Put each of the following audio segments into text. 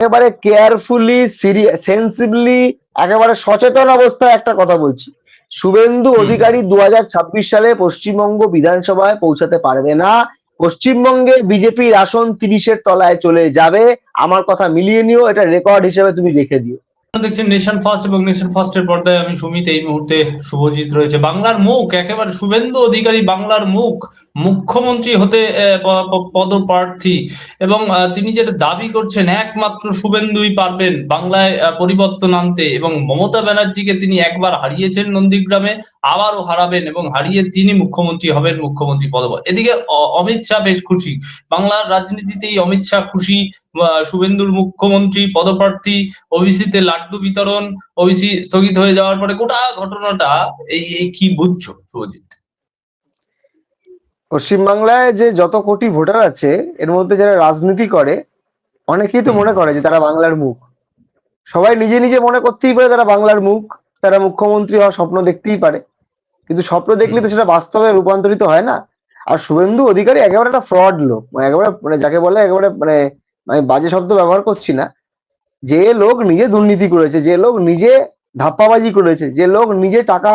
একেবারে কেয়ারফুলি সেন্সিবলি একেবারে সচেতন অবস্থায় একটা কথা বলছি। শুভেন্দু। অধিকারী দু হাজার ছাব্বিশ সালে পশ্চিমবঙ্গ বিধানসভায় পৌঁছাতে পারবে না। পশ্চিমবঙ্গে বিজেপির আসন তিরিশের তলায় চলে যাবে। আমার কথা মিলিয়ে নিও এটা রেকর্ড হিসেবে তুমি রেখে দিও। দেখছেন নেশন ফার্স্ট এবং নেশন ফার্স্টের পর্দায় আমি সুমিত। এই মুহূর্তে শুভজিৎ রয়েছে বাংলার মুখ, একেবারে শুভেন্দু অধিকারী বাংলার মুখ, মুখ্যমন্ত্রী হতে পদপ্রার্থী এবং তিনি যেটা দাবি করছেন, একমাত্র শুভেন্দুই পারবেন বাংলায় পরিবর্তন আনতে এবং মমতা ব্যানার্জিকে তিনি একবার হারিয়েছেন নন্দীগ্রামে, আবারও হারাবেন এবং হারিয়ে তিনি মুখ্যমন্ত্রী হবেন মুখ্যমন্ত্রী পদব এদিকে অমিত শাহ বেশ খুশি। বাংলার রাজনীতিতেই অমিত শাহ খুশি শুভেন্দুর মুখ্যমন্ত্রী পদপ্রার্থী ওবিসিতে লাড্ডু বিতরণ ওবিসি স্থগিত হয়ে যাওয়ার পরে গোটা ঘটনাটা এই এই কি বুঝছ শুভজিৎ? পশ্চিমবাংলায় যে যত কোটি ভোটার আছে এর মধ্যে যারা রাজনীতি করে অনেকেই তো মনে করে যে তারা বাংলার মুখ। সবাই নিজে নিজে মনে করতেই পারে তারা বাংলার মুখ তারা মুখ্যমন্ত্রী হওয়ার স্বপ্ন দেখতেই পারে। কিন্তু স্বপ্ন দেখলে তো সেটা বাস্তবে রূপান্তরিত হয় না। আর শুভেন্দু অধিকারী একেবারে একটা ফ্রড লোক মানে একেবারে মানে যাকে বলে একেবারে মানে আমি বাজে শব্দ ব্যবহার করছি না। যে লোক নিজে দুর্নীতি করেছে, যে লোক নিজে ধাপ্পাবাজি করেছে, যে লোক নিজে টাকা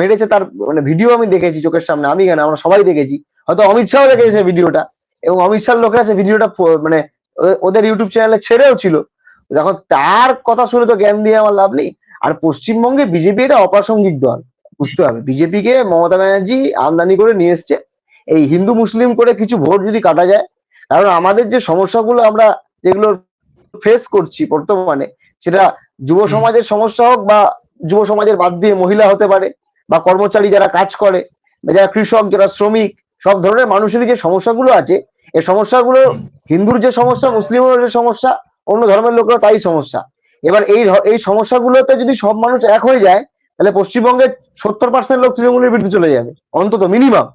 মেরেছে তার মানে ভিডিও আমি দেখেছি চোখের সামনে, আমি কেন? আমরা সবাই দেখেছি। হয়তো অমিত শাহ দেখেছে ভিডিওটা এবং অমিত শাহ লোকেরা সে ভিডিওটা মানে ওদের ইউটিউব চ্যানেলে ছেড়েও ছিল। দেখো, তার কথা শুনে তো জ্ঞান দিয়ে আমার লাভ নেই। আর পশ্চিমবঙ্গে বিজেপি এটা অপ্রাসঙ্গিক দল, বুঝতে হবে। বিজেপি কে মমতা ব্যানার্জি আমদানি করে নিয়ে এসছে। এই হিন্দু মুসলিম করে কিছু ভোট যদি কাটা যায় কারণ আমাদের যে সমস্যাগুলো আমরা যেগুলো ফেস করছি বর্তমানে সেটা যুব সমাজের সমস্যা হোক বা যুব সমাজের বাদ দিয়ে মহিলা হতে পারে বা কর্মচারী যারা কাজ করে বা যারা কৃষক যারা শ্রমিক সব ধরনের মানুষেরই যে সমস্যাগুলো আছে এই সমস্যাগুলো হিন্দুর যে সমস্যা মুসলিমের যে সমস্যা অন্য ধর্মের লোকেরও তাই সমস্যা। এবার এই এই সমস্যাগুলোতে যদি সব মানুষ এক হয়ে যায় তাহলে পশ্চিমবঙ্গের সত্তর পার্সেন্ট লোক তৃণমূলের বিরুদ্ধে চলে যাবে অন্তত মিনিমাম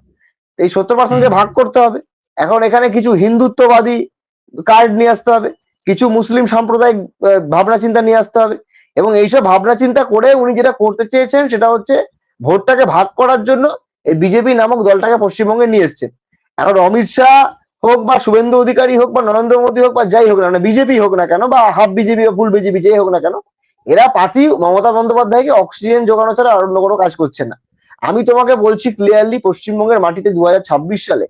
এই সত্তর পার্সেন্টকে ভাগ করতে হবে। এখন এখানে কিছু হিন্দুত্ববাদী কার্ড নিয়ে আসতে হবে, কিছু মুসলিম সাম্প্রদায়িক ভাবনা চিন্তা নিয়ে আসতে হবে এবং এইসব ভাবনা চিন্তা করে উনি যেটা করতে চেয়েছেন সেটা হচ্ছে ভোটটাকে ভাগ করার জন্য এই বিজেপি নামক দলটাকে পশ্চিমবঙ্গে নিয়ে এসছেন এখন অমিত শাহ হোক বা শুভেন্দু অধিকারী হোক বা নরেন্দ্র মোদী হোক বা যাই হোক না বিজেপি হোক না কেন বা হাফ বিজেপি বা ফুল বিজেপি যাই হোক না কেন, এরা পাতি মমতা বন্দ্যোপাধ্যায়কে অক্সিজেন যোগানো ছাড়া আর অন্য কোনো কাজ করছে না। আমি তোমাকে বলছি ক্লিয়ারলি পশ্চিমবঙ্গের মাটিতে দু হাজার ছাব্বিশ সালে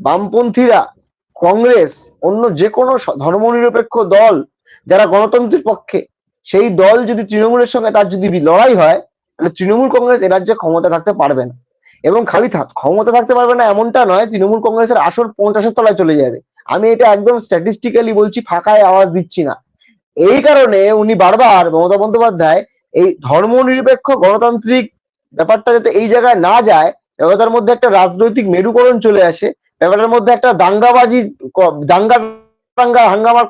বামপন্থীরা, কংগ্রেস, অন্য যে কোনো ধর্মনিরপেক্ষ দল যারা গণতন্ত্রের পক্ষে, সেই দল যদি তৃণমূলের সঙ্গে তার যদি লড়াই হয়, তাহলে তৃণমূল কংগ্রেস এ রাজ্যে ক্ষমতা থাকতে পারবে না। এবং খালি থাক- ক্ষমতা থাকতে পারবে না এমনটা নয়, তৃণমূল কংগ্রেসের আসন পঞ্চাশের তলায় চলে যাবে। আমি এটা একদম স্ট্যাটিস্টিক্যালি বলছি, ফাঁকায় আওয়াজ দিচ্ছি না। এই কারণে উনি বারবার মমতা বন্দ্যোপাধ্যায় এই ধর্মনিরপেক্ষ গণতান্ত্রিক ব্যাপারটা যাতে এই জায়গায় না যায় ব্যাপারটার মধ্যে একটা রাজনৈতিক মেরুকরণ চলে আসে ব্যাপারটার মধ্যে একটা দাঙ্গাবাজি দাঙ্গা দাঙ্গা হাঙ্গামার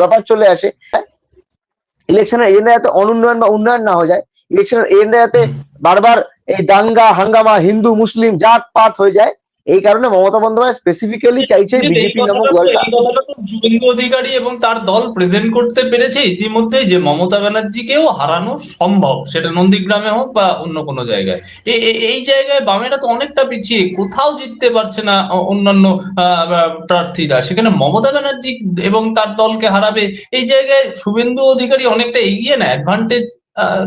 ব্যাপার চলে আসে। ইলেকশনের এজেন্ডা যাতে অনুন্নয়ন বা উন্নয়ন না হয়ে যায়। ইলেকশনের এজেন্ডা যাতে বারবার এই দাঙ্গা, হাঙ্গামা, হিন্দু, মুসলিম জাত পাত হয়ে যায়। এই কারণে মমতা বন্দ্যোপাধ্যায় স্পেসিফিক্যালি চাইছে বিজেপি নামক দলটা শুভেন্দু অধিকারী এবং তার দল প্রেজেন্ট করতে পেরেছে ইতিমধ্যেই যে মমতা ব্যানার্জিকেও হারানো সম্ভব সেটা নন্দীগ্রামে হোক বা অন্য কোনো জায়গায়। এই জায়গায় বামেরা তো অনেকটা পিছিয়ে কোথাও জিততে পারছে না অন্যান্য প্রার্থীরা। সেখানে মমতা ব্যানার্জি এবং তার দলকে হারাবে এই জায়গায় শুভেন্দু অধিকারী অনেকটা এগিয়ে না? অ্যাডভান্টেজ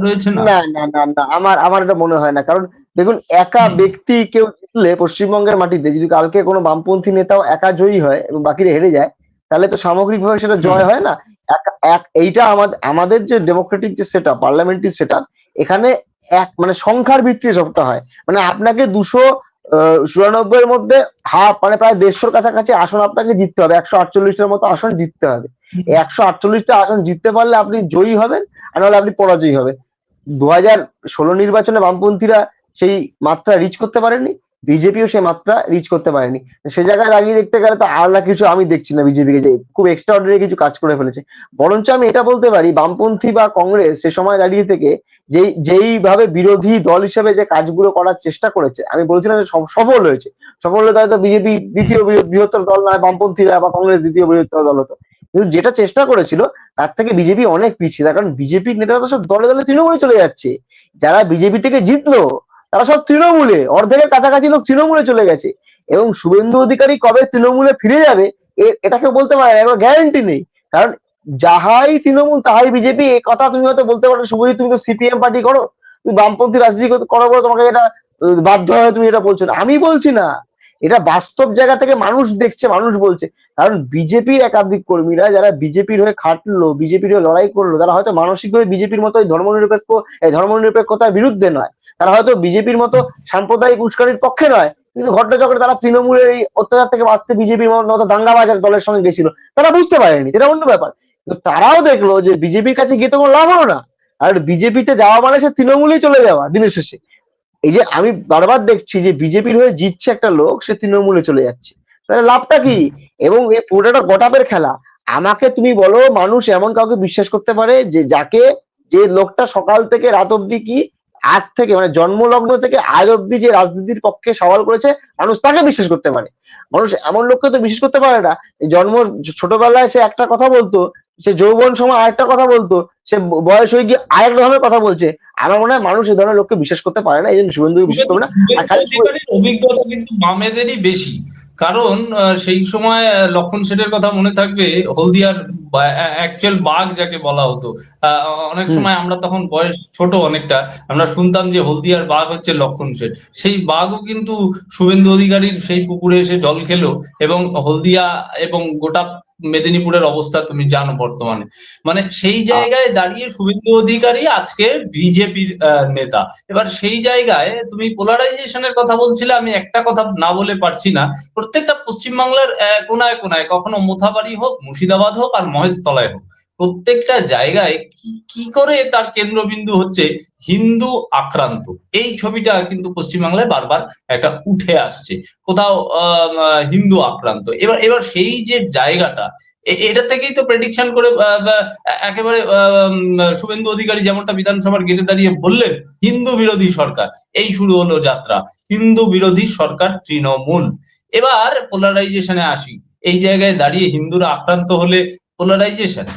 রয়েছে না না না না আমার আমার এটা মনে হয় না। কারণ দেখুন একা ব্যক্তি কেউ জিতলে পশ্চিমবঙ্গের মাটিতে যদি কালকে কোনো বামপন্থী নেতাও একা জয়ী হয় এবং বাকিরা হেরে যায় তাহলে তো সামগ্রিকভাবে সেটা জয় হয় না। এইটা আমাদের আমাদের যে ডেমোক্রেটিক যে set up parliamentary set up এখানে এক মানে সংখ্যার ভিত্তিতে সবটা হয়। মানে আপনাকে দুশো চুরানব্বই এর মধ্যে হাফ মানে প্রায় দেড়শোর কাছাকাছি আসন আপনাকে জিততে হবে। একশো আটচল্লিশটার মতো আসন জিততে হবে। একশো আটচল্লিশটা আসন জিততে পারলে আপনি জয়ী হবেন আর নাহলে আপনি পরাজয়ী হবেন। দু হাজার ষোলো নির্বাচনে বামপন্থীরা সেই মাত্রা রিচ করতে পারেনি বিজেপিও সেই মাত্রা রিচ করতে পারেনি সে জায়গায় দাঁড়িয়ে দেখতে গেলে তো আলাদা কিছু আমি দেখছি না বিজেপিকে যে খুব এক্সট্রা এক্সট্রাঅর্ডিনারি কিছু কাজ করে ফেলেছে। বরঞ্চ আমি এটা বলতে পারি, বামপন্থী বা কংগ্রেস সে সময় দাঁড়িয়ে থেকে যেই, যেইভাবে বিরোধী দল হিসেবে যে কাজগুলো করার চেষ্টা করেছে, আমি বলছিলাম যে সফ- সফল হয়েছে। সফল হলে হয়তো বিজেপি দ্বিতীয় বৃহত্তর দল নয়, বামপন্থীরা বা কংগ্রেস দ্বিতীয় বৃহত্তর দল হতো। কিন্তু যেটা চেষ্টা করেছিল, তার থেকে বিজেপি অনেক পিছিয়ে। কারণ বিজেপির নেতারা তো সব দলে দলে তৃণমূলে চলে যাচ্ছে। যারা বিজেপি থেকে জিতলো তারা সব তৃণমূলে, অর্ধেকের কাছাকাছি লোক তৃণমূলে চলে গেছে। এবং শুভেন্দু অধিকারী কবে তৃণমূলে ফিরে যাবে, এ- এটা কেউ বলতে পারে না গ্যারান্টি নেই। কারণ যাহাই তৃণমূল, তাহাই বিজেপি এই কথা তুমি হয়তো বলতে পারো শুভজিৎ, তুমি তো সিপিএম পার্টি করো, তুমি বামপন্থী রাজনীতি করো বলে তোমাকে এটা বাধ্য হয়ে তুমি এটা বলছো না। আমি বলছি না। এটা বাস্তব জায়গা থেকে মানুষ দেখছে, মানুষ বলছে। কারণ বিজেপির একাধিক কর্মীরা, যারা বিজেপির হয়ে খাটলো বিজেপির হয়ে লড়াই করল, তারা হয়তো মানসিকভাবে বিজেপির মতো ধর্মনিরপেক্ষ ধর্মনিরপেক্ষতার বিরুদ্ধে নয়। তারা হয়তো বিজেপির মতো সাম্প্রদায়িক উস্কানির পক্ষে নয়, কিন্তু ঘটনাচক্রে তারা তৃণমূলের এই অত্যাচার থেকে বাঁচতে বিজেপির মতো দাঙ্গাবাজার দলের সঙ্গে গেছিল। তারা বুঝতে পারেনি, এটা অন্য ব্যাপার। কিন্তু তারাও দেখল যে বিজেপির কাছে গিয়ে তো কোনো লাভ হলো না। আর বিজেপিতে যাওয়া মানে সে তৃণমূলেই চলে যাওয়া দিনের শেষে। এই যে আমি বারবার দেখছি যে বিজেপির হয়ে জিতছে একটা লোক, সে তৃণমূলে চলে যাচ্ছে। তাহলে লাভটা কি? এবং এই পুরোটা গটাপের খেলা। আমাকে তুমি বলো, মানুষ এমন কাউকে বিশ্বাস করতে পারে যে, যাকে যে লোকটা সকাল থেকে রাত অব্দি কি আজ থেকে মানে জন্মলগ্ন থেকে আজ অব্দি যে রাজনীতির পক্ষে সওয়াল করেছে মানুষ তাকে বিশ্বাস করতে পারে। মানুষ এমন লোককে তো বিশ্বাস করতে পারে না। জন্ম ছোটবেলায় সে একটা কথা বলতো সে যৌবন সময় আরেকটা কথা বলতো সে বয়স হয়ে গিয়ে আরেক ধরনের কথা বলছে। আমার মনে হয় মানুষ এই ধরনের লোককে বিশ্বাস করতে পারে না এই জন্য শুভেন্দু বিশ্বাস করবে না। অভিজ্ঞতা কিন্তু বামেদেরই বেশি। কারণ সেই সময় লক্ষণ সেটের কথা মনে থাকবে হলদিয়ার অ্যাকচুয়াল বাঘ যাকে বলা হতো। আহ, অনেক সময় আমরা তখন বয়স ছোট অনেকটা আমরা শুনতাম যে হলদিয়ার বাঘ হচ্ছে লক্ষণ সেট সেই বাঘও কিন্তু শুভেন্দু অধিকারীর সেই পুকুরে এসে জল খেলো এবং হলদিয়া এবং গোটা মেদিনীপুরের অবস্থা তুমি জানো বর্তমানে। মানে সেই জায়গায় দাঁড়িয়ে শুভেন্দু অধিকারী আজকে বিজেপির নেতা। এবার সেই জায়গায় তুমি পোলারাইজেশনের কথা বলছিলে, আমি একটা কথা না বলে পারছি না। প্রত্যেকটা পশ্চিমবাংলার কোনায় কোনায় কখনো মোথাবাড়ি হোক, মুর্শিদাবাদ হোক আর মহেশতলায় হোক। প্রত্যেকটা জায়গায় কি কি করে তার কেন্দ্রবিন্দু হচ্ছে হিন্দু আক্রান্ত? এই ছবিটা কিন্তু পশ্চিমবাংলায় বারবার একটা উঠে আসছে। কোথাও হিন্দু আক্রান্ত। এবার এবার সেই যে জায়গাটা এটা থেকেই তো প্রেডিকশন করে একেবারে শুভেন্দু অধিকারী যেমনটা বিধানসভার গেটে দাঁড়িয়ে বললেন, হিন্দু বিরোধী সরকার। এই শুরু হলো যাত্রা। হিন্দু বিরোধী সরকার তৃণমূল। এবার পোলারাইজেশনে আসি। এই জায়গায় দাঁড়িয়ে হিন্দুরা আক্রান্ত হলে পোলারাইজেশন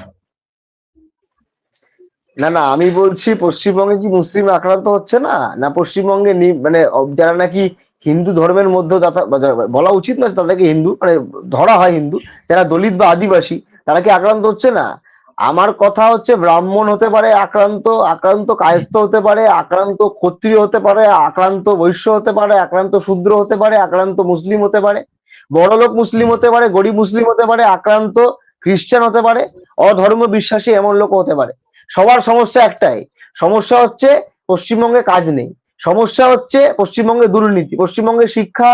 না না, আমি বলছি পশ্চিমবঙ্গে কি মুসলিম আক্রান্ত হচ্ছে না? না পশ্চিমবঙ্গে মানে যারা নাকি হিন্দু ধর্মের মধ্যে যারা- বলা উচিত না তাদেরকে হিন্দু মানে ধরা হয় হিন্দু, যারা দলিত বা আদিবাসী, তারা কি আক্রান্ত হচ্ছে না? আমার কথা হচ্ছে ব্রাহ্মণ হতে পারে আক্রান্ত আক্রান্ত কায়স্থ হতে পারে, আক্রান্ত ক্ষত্রিয় হতে পারে, আক্রান্ত বৈশ্য হতে পারে, আক্রান্ত শূদ্র হতে পারে, আক্রান্ত মুসলিম হতে পারে, বড়লোক মুসলিম হতে পারে, গরিব মুসলিম হতে পারে, আক্রান্ত খ্রিস্টান হতে পারে অধর্ম বিশ্বাসী এমন লোক হতে পারে। সবার সমস্যা একটাই। সমস্যা হচ্ছে পশ্চিমবঙ্গে কাজ নেই। সমস্যা হচ্ছে পশ্চিমবঙ্গে দুর্নীতি, পশ্চিমবঙ্গে শিক্ষা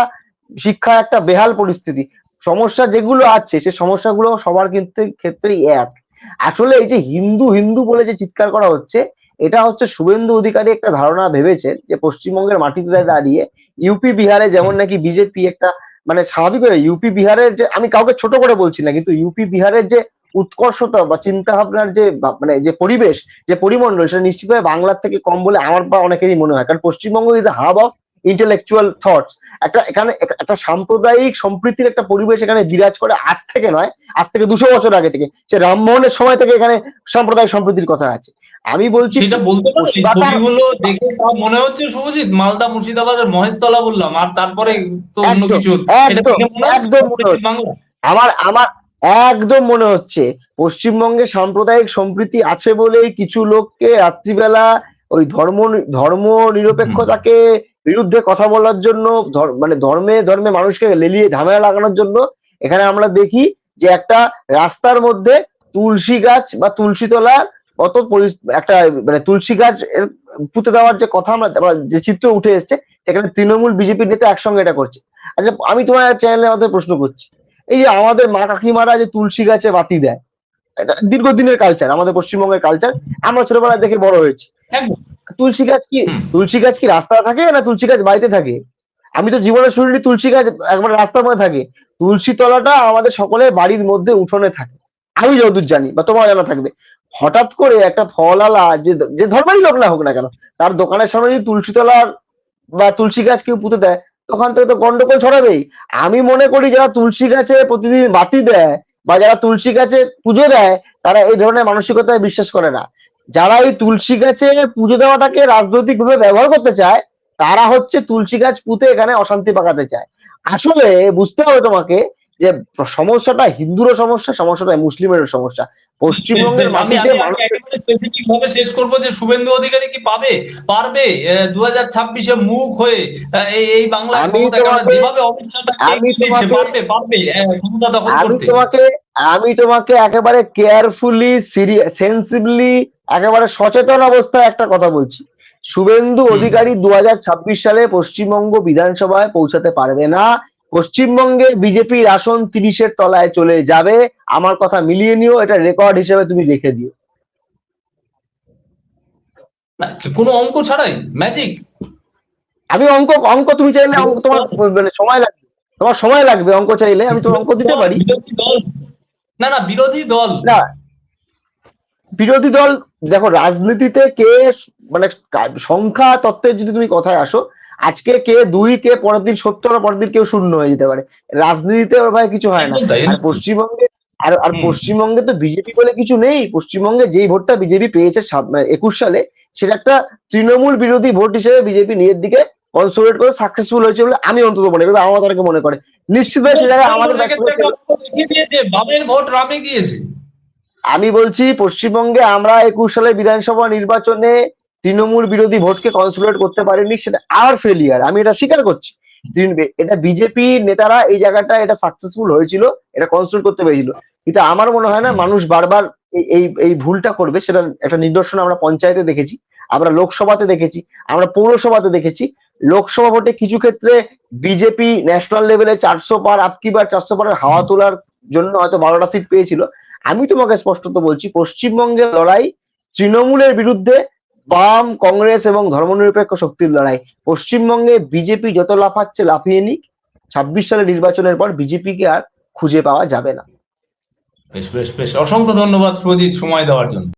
শিক্ষা একটা বেহাল পরিস্থিতি। সমস্যা যেগুলো আছে, সে সমস্যাগুলো সবার কিন্তু ক্ষেত্রেই এক। আসলে এই যে হিন্দু হিন্দু বলে যে চিৎকার করা হচ্ছে, এটা হচ্ছে শুভেন্দু অধিকারী একটা ধারণা ভেবেছেন যে পশ্চিমবঙ্গের মাটিতে দাঁড়িয়ে ইউপি বিহারে যেমন নাকি বিজেপি একটা মানে স্বাভাবিক ইউপি বিহারের যে আমি কাউকে ছোট করে বলছি না, কিন্তু ইউপি বিহারের যে উৎকর্ষতা বা চিন্তা ভাবনার যে মানে যে পরিবেশ যে পরিমণ্ডল সেটা নিশ্চিতভাবে বাংলার থেকে কম বলে আমার বা অনেকেরই মনে হয়। কারণ Paschimbanga is hub of intellectual thoughts একটা এখানে একটা সাম্প্রদায়িক সম্প্রীতির একটা পরিবেশ এখানে বিরাজ করে আজ থেকে নয় আজ থেকে দুশো বছর আগে থেকে। সে রামমোহনের সময় থেকে এখানে সাম্প্রদায়িক সম্প্রীতির কথা আছে। আমি বলছি সেটা বলতে পারো এই বাতার- ছবিগুলো দেখে মনে হচ্ছে শুভজিৎ মালদা মুর্শিদাবাদের মহেশতলা বললাম আর তারপরে তো অন্য কিছু একদম, আমার আমার একদম মনে হচ্ছে। পশ্চিমবঙ্গে সাম্প্রদায়িক সম্প্রীতি আছে বলেই কিছু লোককে রাত্রিবেলা ওই ধর্ম ধর্ম নিরপেক্ষতাকে বিরুদ্ধে কথা বলার জন্য মানে ধর্মে ধর্মে মানুষকে লেলিয়ে ঝামেলা লাগানোর জন্য এখানে আমরা দেখি যে একটা রাস্তার মধ্যে তুলসী গাছ বা তুলসী তলা কত একটা মানে তুলসী গাছ পুঁতে দেওয়ার যে কথা আমরা যে চিত্র উঠে এসছে, সেখানে তৃণমূল, বিজেপির নেতা একসঙ্গে এটা করছে। আচ্ছা আমি তোমার চ্যানেলের মধ্যে প্রশ্ন করছি। এই যে আমাদের মা কাকিমারা যে তুলসী গাছে বাতি দেয় এটা দীর্ঘদিনের কালচার আমাদের পশ্চিমবঙ্গের কালচার আমরা ছোটবেলায় দেখে বড় হয়েছি। তুলসী গাছ কি? তুলসী গাছ কি রাস্তা থাকে না তুলসী গাছ বাড়িতে থাকে? আমি তো জীবনে শুনিনি তুলসী গাছ একবার রাস্তার মধ্যে থাকে। তুলসী তলাটা আমাদের সকলের বাড়ির মধ্যে উঠোনে থাকে। আমি যতদূর জানি বা তোমার জানা থাকবে। হঠাৎ করে একটা ফলালা যে যে ধর্মেরই লোক না হোক না কেন তার দোকানের সামনে যদি তুলসী তলার বা তুলসী গাছ কেউ পুঁতে দেয় তখন থেকে তো গন্ডগোল ছড়াবেই। আমি মনে করি যারা তুলসী গাছে প্রতিদিন বাতি দেয় বা যারা তুলসী গাছে পুজো দেয়, তারা এই ধরনের মানসিকতায় বিশ্বাস করে না। যারা এই তুলসী গাছে পুজো দেওয়াটাকে রাজনৈতিক ভাবে ব্যবহার করতে চায়, তারা হচ্ছে তুলসী গাছ পুঁতে এখানে অশান্তি পাকাতে চায়। আসলে বুঝতে হবে তোমাকে যে সমস্যাটা হিন্দুরও সমস্যা, সমস্যাটা মুসলিমেরও সমস্যা। পশ্চিমবঙ্গের আমি মাটিতে একেবারে স্পেসিফিক ভাবে শেষ করব যে শুভেন্দু অধিকারী কি পাবে? পারবে? দু হাজার ছাব্বিশে মুখ হয়ে এই এই বাংলা যেভাবে পারবে পারবে ক্ষমতা দখল আমি করতে। তোমাকে আমি তোমাকে একেবারে কেয়ারফুলি সেন্সিবলি একেবারে সচেতন অবস্থায় একটা কথা বলছি। শুভেন্দু। অধিকারী দু হাজার ছাব্বিশ সালে পশ্চিমবঙ্গ বিধানসভায় পৌঁছাতে পারবে না। পশ্চিমবঙ্গে বিজেপির আসন তিরিশের তলায় চলে যাবে। আমার কথা মিলিয়ে নিও এটা রেকর্ড হিসেবে তুমি রেখে দিও। কোনো অঙ্ক ছাড়াই? ম্যাজিক আমি অঙ্ক অঙ্ক তুমি চাইলে অঙ্ক তোমার মানে সময় লাগবে। তোমার সময় লাগবে অঙ্ক চাইলে আমি তোমার অঙ্ক দিতে পারি। বিরোধী দল। না না বিরোধী দল। না বিরোধী দল দেখো রাজনীতিতে কে মানে সংখ্যা তত্ত্বের যদি তুমি কথায় আসো আজকে কে দুই কে পরের দিন সত্তর পরের দিন কেউ শূন্য হয়ে যেতে পারে। রাজনীতিতে ভাই কিছু হয় না। আর পশ্চিমবঙ্গে আর আর পশ্চিমবঙ্গে তো বিজেপি বলে কিছু নেই। পশ্চিমবঙ্গে যেই ভোটটা বিজেপি পেয়েছে একুশ সালে সেটা একটা তৃণমূল বিরোধী ভোট হিসেবে বিজেপি নিজের দিকে কনসোলিডেট করে সাকসেসফুল হয়েছে বলে আমি অন্তত মনে করি আমার তাদেরকে মনে করে। নিশ্চিত সে জায়গায় আমাদের বামের ভোট রামে গিয়েছে। আমি বলছি পশ্চিমবঙ্গে আমরা একুশ সালে বিধানসভা নির্বাচনে তৃণমূল বিরোধী ভোটকে কনসোলিডেট করতে পারেনি সেটা আর ফেলিয়ার আমি এটা স্বীকার করছি। এটা বিজেপি নেতারা এই জায়গাটা, এটা সাকসেসফুল হয়েছিল, এটা কনসোলিডেট করতে পেরেছিল। কিন্তু আমার মনে হয় না, মানুষ বারবার এই এই ভুলটা করবে, সেটা একটা নিদর্শন আমরা পঞ্চায়েতে দেখেছি, আমরা লোকসভাতে দেখেছি, আমরা পৌরসভাতে দেখেছি। লোকসভা ভোটে কিছু ক্ষেত্রে বিজেপি ন্যাশনাল লেভেলে চারশো পার আপকি বার চারশো পারের হাওয়া তোলার জন্য হয়তো বারোটা সিট পেয়েছিল। আমি তোমাকে স্পষ্টত বলছি, পশ্চিমবঙ্গের লড়াই তৃণমূলের বিরুদ্ধে বাম, কংগ্রেস এবং ধর্মনিরপেক্ষ শক্তির লড়াই। পশ্চিমবঙ্গে বিজেপি যত লাফাচ্ছে, লাফিয়ে নিক, ছাব্বিশ সালের নির্বাচনের পর বিজেপিকে আর খুঁজে পাওয়া যাবে না। বেশ বেশ বেশ। অসংখ্য ধন্যবাদ প্রদীপ সময় দেওয়ার জন্য।